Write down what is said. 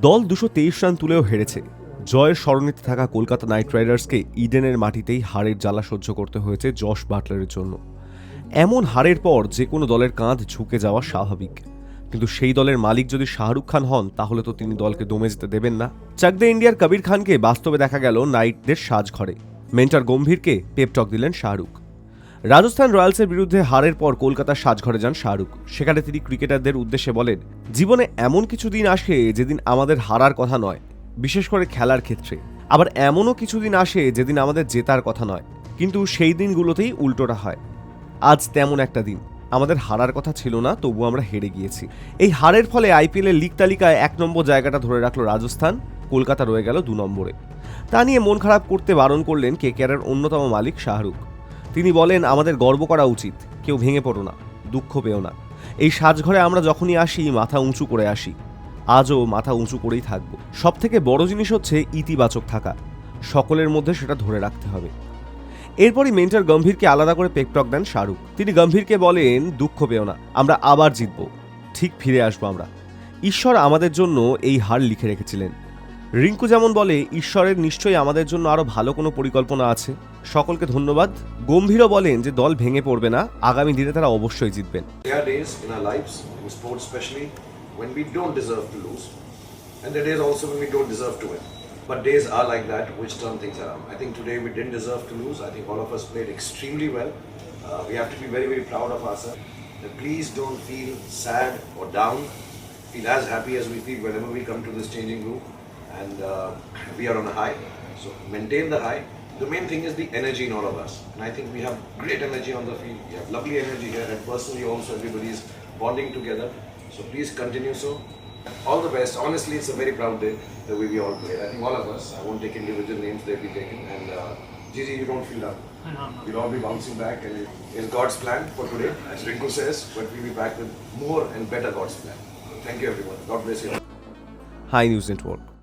দল দুশো তেইশ রান তুলেও হেরেছে। জয়ের স্মরণীতে থাকা কলকাতা নাইট রাইডার্সকে ইডেনের মাটিতেই হারের জ্বালা সহ্য করতে হয়েছে জশ বাটলারের জন্য। এমন হারের পর যে কোনো দলের কাঁধ ঝুঁকে যাওয়া স্বাভাবিক। কিন্তু সেই দলের মালিক যদি শাহরুখ খান হন, তাহলে তো তিনি দলকে দমে যেতে দেবেন না। চাকদে ইন্ডিয়ার কবির খানকে বাস্তবে দেখা গেল নাইটদের সাজঘরে। মেন্টার গম্ভীরকে পেপটক দিলেন শাহরুখ। রাজস্থান রয়্যালসের বিরুদ্ধে হারের পর কলকাতার সাজঘরে যান শাহরুখ। সেখানে তিনি ক্রিকেটারদের উদ্দেশ্যে বলেন, জীবনে এমন কিছু দিন আসে যেদিন আমাদের হারার কথা নয়, বিশেষ করে খেলার ক্ষেত্রে। আবার এমনও কিছু দিন আসে যেদিন আমাদের জেতার কথা নয়। কিন্তু সেই দিনগুলোতেই উল্টোটা হয়। আজ তেমন একটা দিন। আমাদের হারার কথা ছিল না, তবু আমরা হেরে গিয়েছি। এই হারের ফলে আইপিএলের লিগ তালিকায় এক নম্বর জায়গাটা ধরে রাখল রাজস্থান। কলকাতা রয়ে গেল দু নম্বরে। তা নিয়ে মন খারাপ করতে বারণ করলেন কেকেআরের অন্যতম মালিক শাহরুখ। তিনি বলেন, আমাদের গর্ব করা উচিত। কেউ ভেঙে পড়ো না, দুঃখ পেও না। এই সাজঘরে আমরা যখনই আসি, মাথা উঁচু করে আসি। আজও মাথা উঁচু করেই থাকব। সব থেকে বড় জিনিস হচ্ছে ইতিবাচক থাকা। সকলের মধ্যে সেটা ধরে রাখতে হবে। এরপরই মেন্টার গম্ভীরকে আলাদা করে পেকটক দেন শাহরুখ। তিনি গম্ভীরকে বলেন, দুঃখ পেও না, আমরা আবার জিতব। ঠিক ফিরে আসব আমরা। ঈশ্বর আমাদের জন্য এই হার লিখে রেখেছিলেন। রিঙ্কু যেমন বলে, ঈশ্বরের নিশ্চয়ই আমাদের জন্য আরও ভালো কোনো পরিকল্পনা আছে। সকলকে ধন্যবাদ গম্ভীরও বলেন যে দল ভেঙে পড়বে না আগামী দিনে তারা অবশ্যই জিতবেন when we don't deserve to lose. And there days also we don't deserve to win. But days are like that which turn things around. I think today we didn't deserve to lose. I think all of us played extremely well. Uh, we have to be very, very proud of ourselves. And please don't feel sad or down. Feel as happy as we feel whenever we come to this changing room. And uh, we are on a high. So maintain the high. the main thing is the energy in all of us. And I think we have great energy on the field. We have lovely energy here and personally also everybody is bonding together. So please continue so. All the best. Honestly, it's a very proud day the way we all play. I think all of us, I won't take individual names, they'll be taken. And uh, Gigi, you don't feel that. We'll all be bouncing back and it's God's plan for today, as Rinku says, but we'll be back with more and better God's plan. Thank you everyone. God bless you. Hi, News Network.